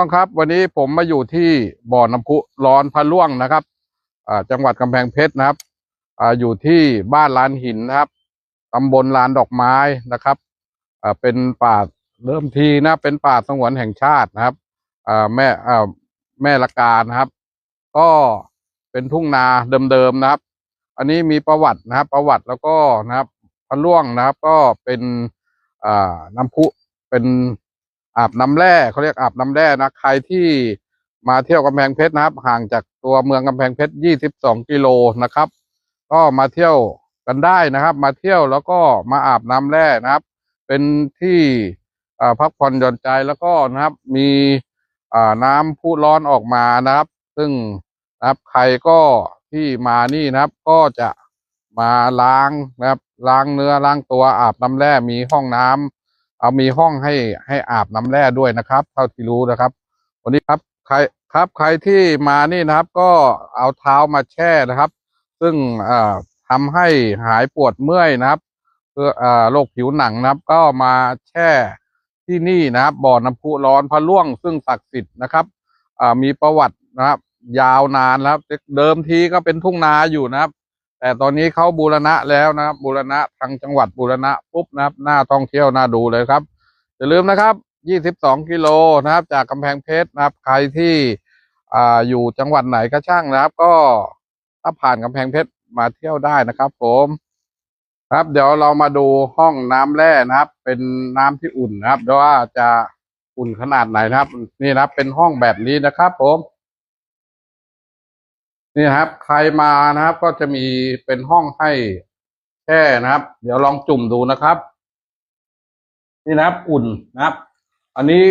น้องครับ วันนี้ผมมาอยู่ที่บ่อน้ำพุร้อนพะล่วงนะครับจังหวัดกำแพงเพชรนะครับออยู่ที่บ้านลานหินนะครับตำบลลานดอกไม้นะครับเป็นป่าเริ่มทีนะเป็นป่าสงวนแห่งชาตินะครับแม่แม่ละกานะครับ ก็เป็นทุ่งนาเดิมๆนะครับ อันนี้มีประวัตินะครับ ประวัติแล้วก็นะครับพะล่วงนะครับ ก็เป็นน้ำพุเป็น อาบน้ำแร่เขาเรียกอาบน้ำแร่นะใครที่มาเที่ยวกำแพงเพชรนะครับ ห่างจากตัวเมืองกำแพงเพชร22กิโลนะครับ ก็มาเที่ยวกันได้นะครับ มาเที่ยวแล้วก็มาอาบน้ำแร่นะครับ เป็นที่พักผ่อนหย่อนใจแล้วก็นะครับ มีน้ำพุร้อนออกมานะครับ ซึ่งนะครับใครก็ที่มานี่นะครับ ก็จะมาล้างนะครับ ล้างเนื้อล้างตัวอาบน้ำแร่มีห้องน้ำ เอามีห้องให้ให้อาบน้ำแร่ด้วยนะครับ เท่าที่รู้นะครับ วันนี้ครับใครครับใครที่มานี่นะครับ ก็เอาเท้ามาแช่นะครับ ซึ่งอ่าทำให้หายปวดเมื่อยนะครับเพื่ออ่าโรคผิวหนังนะครับ ก็มาแช่ที่นี่นะครับ บ่อน้ำพุร้อนพระล่วง ซึ่งศักดิ์สิทธิ์นะครับอ่ามีประวัตินะครับ ยาวนานแล้วเดิมทีก็เป็นทุ่งนาอยู่นะครับ แต่ตอนนี้เขาบูรณะแล้วนะครับบูรณะทางจังหวัดบูรณะปุ๊บนะครับน่าท่องเที่ยวน่าดูเลยครับอย่าลืมนะครับ 22 กิโลนะครับ จากกำแพงเพชรนะครับ ใครที่อ่าอยู่จังหวัดไหนก็ช่างนะครับ ก็ถ้าผ่านกำแพงเพชรมาเที่ยวได้นะครับ ผม ครับ เดี๋ยวเรามาดูห้องน้ำแร่นะครับ เป็นน้ำที่อุ่นนะครับว่าจะอุ่นขนาดไหนนะครับ นี่นะครับเป็นห้องแบบนี้นะครับ ผม นี่ครับ ใครมานะครับ ก็จะมีเป็นห้องให้แช่นะครับ เดี๋ยวลองจุ่มดูนะครับ นี่นะครับ อุ่นนะครับ อันนี้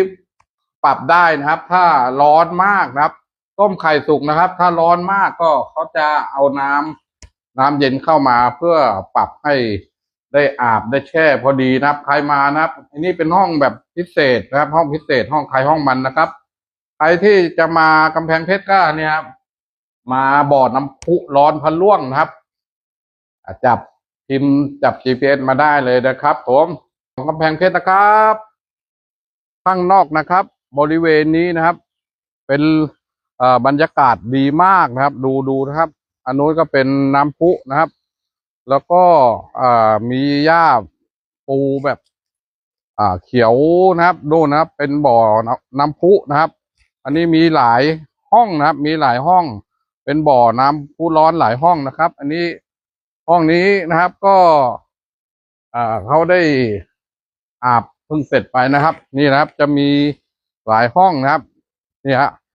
ปรับได้นะครับ ถ้าร้อนมากนะครับ ต้มไข่สุกนะครับ ถ้าร้อนมากก็เขาจะเอาน้ำน้ำเย็นเข้ามาเพื่อปรับให้ได้อาบได้แช่พอดีนะครับ ใครมานะครับ อันนี้เป็นห้องแบบพิเศษนะครับ ห้องพิเศษห้องใครห้องมันนะครับ ใครที่จะมากำแพงเพชรก็เนี่ยครับ มาบ่อน้ำพุร้อนพันล่วงนะครับจับพิมพ์จับ GPS มาได้เลยนะครับ ผมของกำแพงเพชรนะครับ ข้างนอกนะครับ บริเวณนี้นะครับ เป็นบรรยากาศดีมากนะครับ ดูดูนะครับ อันนู้นก็เป็นน้ำพุนะครับ แล้วก็มีหญ้าปูแบบเขียวนะครับดูนะครับ เป็นบ่อน้ำพุนะครับ อันนี้มีหลายห้องนะครับ มีหลายห้อง เป็นบ่อน้ำพุร้อนหลายห้องนะครับ อันนี้ห้องนี้นะครับก็เขาได้อาบเพิ่งเสร็จไปนะครับ นี่นะครับจะมีหลายห้องนะครับ นี่ฮะ